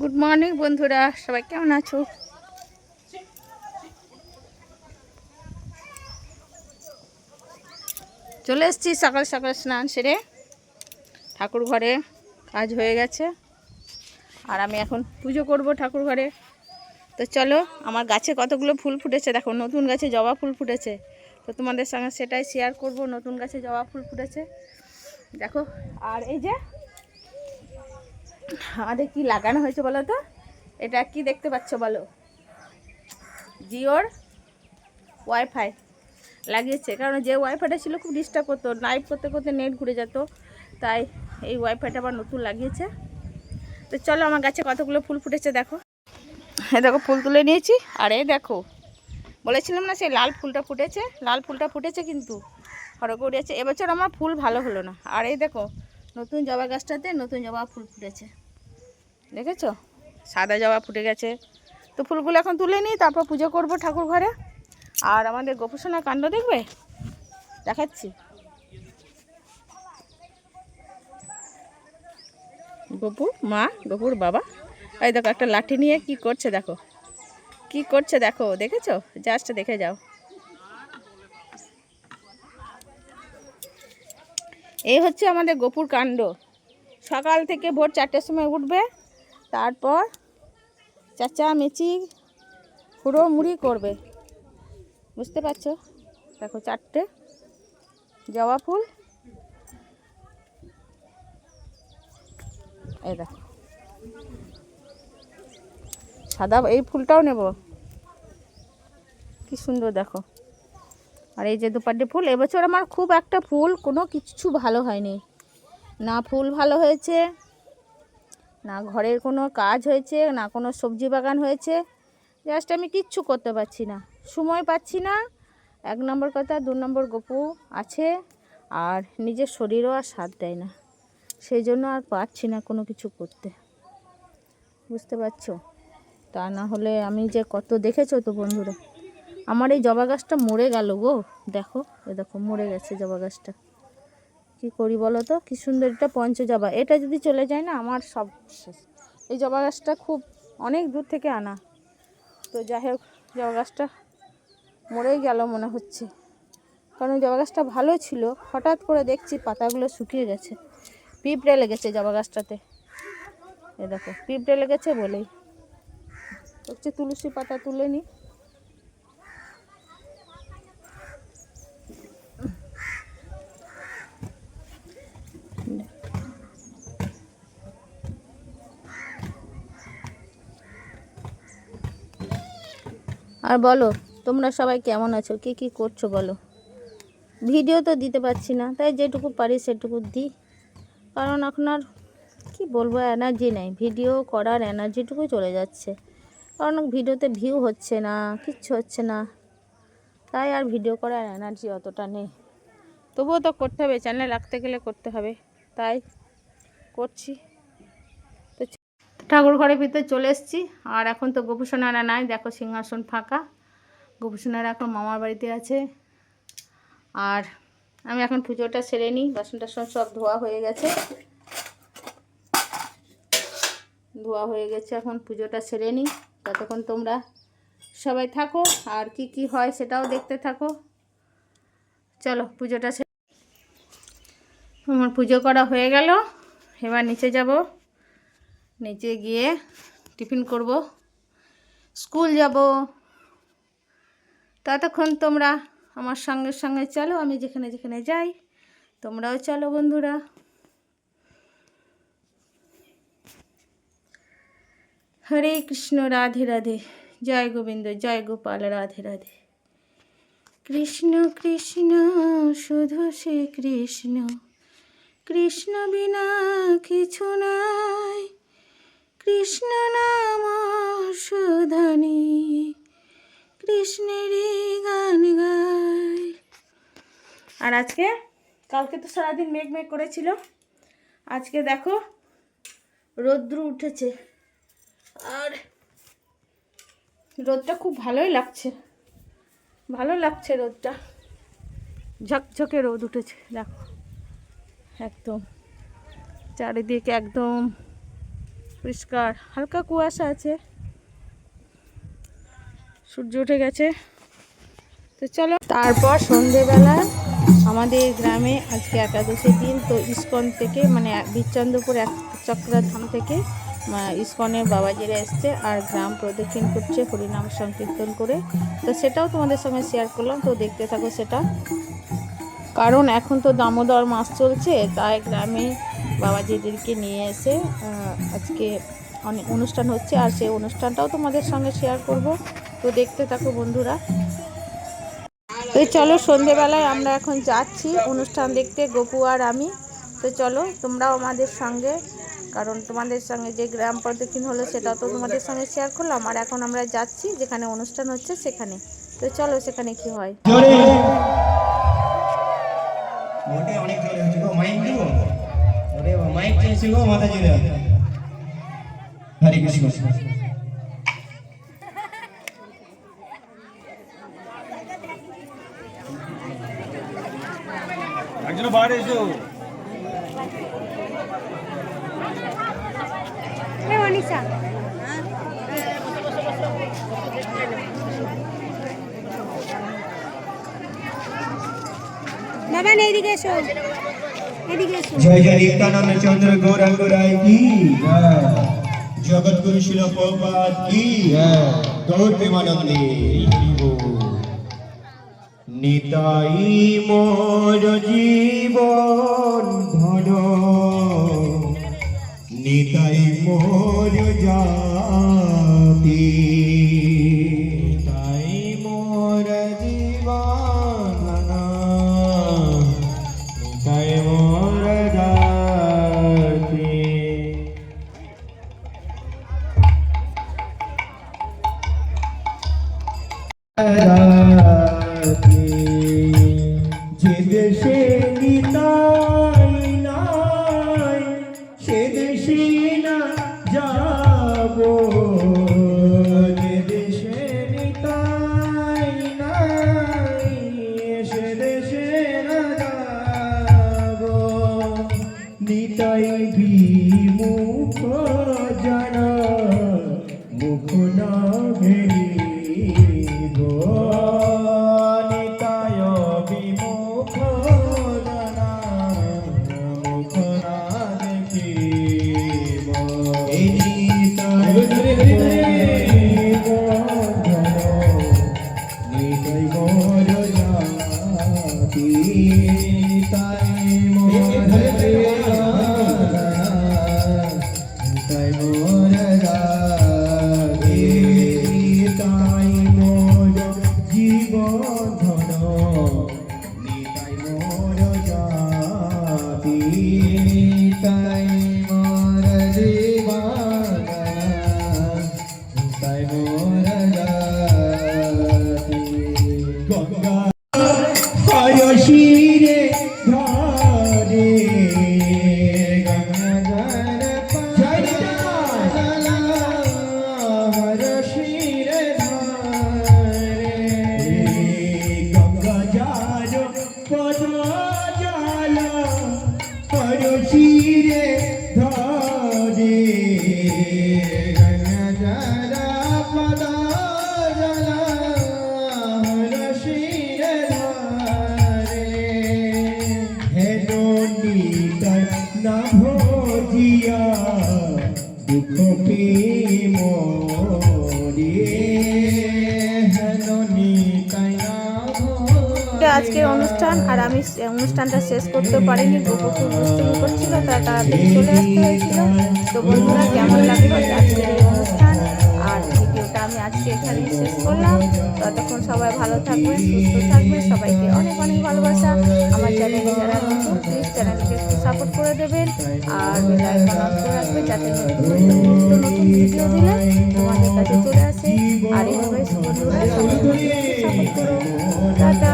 Good morning বন্ধুরা। সবাই কেমন আছো? চলে এসেছি সকাল সকাল স্নান সেরে। ঠাকুর ঘরে কাজ হয়ে গেছে। আর আমি এখন পুজো করব ঠাকুর ঘরে। তো চলো, আমার গাছে কতগুলো ফুল ফুটেছে? দেখো, নতুন গাছে জবা ফুল ফুটেছে। তো তোমাদের সঙ্গে সেটাই শেয়ার করব। নতুন গাছে জবা ফুল ফুটেছে। দেখো, আর এই যে আমাদের কি লাগানো হয়েছে বলো তো? এটা কি দেখতে পাচ্ছ বলো? জিওর ওয়াইফাই লাগিয়েছে, কারণ যে ওয়াইফাইটা ছিল খুব ডিস্টার্ব করতো, লাইভ করতে করতে নেট ঘুরে যেত, তাই এই ওয়াইফাইটা আবার নতুন লাগিয়েছে। তো চলো আমার গাছে কতগুলো ফুল ফুটেছে দেখো। হ্যাঁ দেখো, ফুল তুলে নিয়েছি, আর এই দেখো, বলেছিলাম না সেই লাল ফুলটা ফুটেছে, লাল ফুলটা ফুটেছে কিন্তু হরগৌরি আছে। এবছর আমার ফুল ভালো হলো না, আর এই দেখো, নতুন জবা গাছটাতে নতুন জবা ফুল ফুটেছে। দেখেছ? সাদা জবা ফুটে গেছে। তো ফুলগুলো এখন তুলে নিই, তারপর পুজো করব ঠাকুর ঘরে। আর আমাদের গোপুসোনা কাণ্ড দেখবে? দেখাচ্ছি। গপু, মা, গপুর বাবা। এই দেখো, একটা লাঠি নিয়ে কি করছে দেখো। কি করছে দেখো, দেখেছ? জাস্ট দেখে যাও। এই হচ্ছে আমাদের গপুর কাণ্ড। সকাল থেকে ভোর চারটের সময় উঠবে। তারপর চাচা মেচি হুড়ো মুড়ি করবে। বুঝতে পারছ? দেখো চারটে জবা ফুল। এই দেখো। সাদা, এই ফুলটাও নেব। কি সুন্দর দেখো। আর এই যে দুপাটি ফুল, এবছর আমার খুব একটা ফুল কোনো কিছু ভালো হয়নি। না ফুল ভালো হয়েছে না ঘরের কোনো কাজ হয়েছে, না কোনো সবজি বাগান হয়েছে জাস্ট আমি কিচ্ছু করতে পারছি না। সময় পাচ্ছি না, এক নম্বর কথা, দু নম্বর গপু আছে, আর নিজের শরীরও আর সাথ দেয় না। সেই জন্য আর পারছি না কোনো কিছু করতে। বুঝতে পারছ? তা না হলে আমি যে কত দেখেছ তো বন্ধুরা, আমার এই জবা গাছটা মরে গেল গো। দেখো, এ দেখো, মরে গেছে জবা গাছটা। কি করি বলো তো? কি সুন্দর এটা পঞ্চজবা। এটা যদি চলে যায় না, আমার সব শেষ। এই জবা গাছটা খুব অনেক দূর থেকে আনা। তো যাই হোক, জবা গাছটা মরেই গেল মনে হচ্ছে। কারণ জবা গাছটা ভালো ছিল। হঠাৎ করে দেখছি পাতাগুলো শুকিয়ে গেছে। পিঁপড়ে লেগেছে জবা গাছটাতে। এ দেখো, পিঁপড়ে লেগেছে বলেই। হচ্ছে তুলসী পাতা তুলে নিই আর বলো, তোমরা সবাই কেমন আছো? কি কি করছ বলো? ভিডিও তো দিতে পারছি না, তাই যেটুকু পারি সেটুকু দিই। কারণ এখন আর কী বলব এনার্জি নেই। ভিডিও করার এনার্জিটুকু চলে যাচ্ছে। কারণ ভিডিওতে ভিউ হচ্ছে না, কিচ্ছু হচ্ছে না। তাই আর ভিডিও করার এনার্জি অতটা নেই। তবুও তো করতে হবে চ্যানেল রাখতে গেলে করতে হবে। তাই করছি। ঠাকুর ঘরের ভিতরে চলে এসেছি। আর এখন তো গোপুসোনারা নাই, দেখো সিংহাসন ফাঁকা। গোপুসোনারা এখন মামার বাড়িতে আছে। আর আমি এখন পুজোটা সেরে নিই, বাসন টাসন সব ধোয়া হয়ে গেছে। ধোয়া হয়ে গেছে, এখন পুজোটা সেরে নিই। ততক্ষণ তোমরা সবাই থাকো, আর কি কি হয় সেটাও দেখতে থাকো। চলো পুজোটা আমার পুজো করা হয়ে গেল, এবার নিচে যাব। নিচে গিয়ে টিফিন করব। স্কুল যাব। ততক্ষণ তোমরা আমার সঙ্গে সঙ্গে চলো, আমি যেখানে যেখানে যাই, তোমরাও চলো বন্ধুরা। হরে কৃষ্ণ, রাধে রাধে। জয় গোবিন্দ, জয় গোপাল, রাধে রাধে। কৃষ্ণ কৃষ্ণ, শুধু শ্রী কৃষ্ণ কৃষ্ণ বিনা কিছু নাই। কৃষ্ণ নাম সুধানি কৃষ্ণের গান গাই আর আজকে, কালকে তো সারাদিন মেঘ মেঘ করেছিল। আজকে দেখো, রৌদ্র উঠেছে। আর রোদটা খুব ভালোই লাগছে। ভালো লাগছে রোদটা। ঝকঝকে রোদ উঠেছে, দেখো। একদম। চারিদিকে একদম পরিষ্কার, হালকা কুয়াশা আছে। সূর্য উঠে গেছে। তো চলো, তারপর সন্ধেবেলা আমাদের গ্রামে আজকে একাদশীর দিন, তো ইস্কন থেকে মানে বিচন্দ্রপুর এক চক্রধাম থেকে ইস্কনের বাবাজিরা এসছে আর গ্রাম প্রদক্ষিণ করছে, হরিনাম সংকীর্তন করে। তো সেটাও তোমাদের সঙ্গে শেয়ার করলাম, তো দেখতে থাকো সেটা। কারণ এখন তো দামোদর মাস চলছে, তাই গ্রামে বাবাজিদেরকে নিয়ে এসে আজকে অনেক অনুষ্ঠান হচ্ছে আর সেই অনুষ্ঠানটাও তোমাদের সঙ্গে শেয়ার করব। তো দেখতে থাকো বন্ধুরা। তো চলো সন্ধেবেলায় আমরা এখন যাচ্ছি অনুষ্ঠান দেখতে, গপু আর আমি। তো চলো তোমরাও আমাদের সঙ্গে, কারণ তোমাদের সঙ্গে যে গ্রাম প্রদক্ষিণ হলো সেটাও তো তোমাদের সঙ্গে শেয়ার করলাম। আর এখন আমরা যাচ্ছি, যেখানে অনুষ্ঠান হচ্ছে সেখানে। তো চলো সেখানে কি হয়। অনেক মাইক চাইছে গো মাতাজিরা হরে কৃষ্ণ। একজন বাইরে এসো। বাবা এইদিকে এসো। জয় জয় নিত্যানন্দ চন্দ্র গৌরাঙ্গ রায় কি? জয়। জগৎ গুরু শিল প্রপাত কি? গৌর প্রেমানন্দে নিতাই মোর জীবন ধন। নিতাই মোর জাতি। যে দেশে নিতাই মোর না ভজিয়া দুঃখ প্রেম আজকের অনুষ্ঠান, আর আমি অনুষ্ঠানটা শেষ করতে পারিনি খুব দুষ্টুমি করছিল তারা তাড়াতাড়ি চলে আসতে হয়েছিল। তো বন্ধুরা, কেমন লাগল? আর ভিডিওটা আমি আজকে এখানেই শেষ করলাম। ততক্ষণ সবাই ভালো থাকবে সুস্থ থাকবে সবাইকে অনেক অনেক ভালোবাসা। আমার চ্যানেলে যারা নতুন প্লিজ চ্যানেলকে একটু সাপোর্ট করে দেবেন। আর বেল আইকন অন করে যাতে নতুন ভিডিও দিলে তোমাদের কাছে চলে আসে। আর এইভাবে সবাই সাপোর্ট করো টাটা।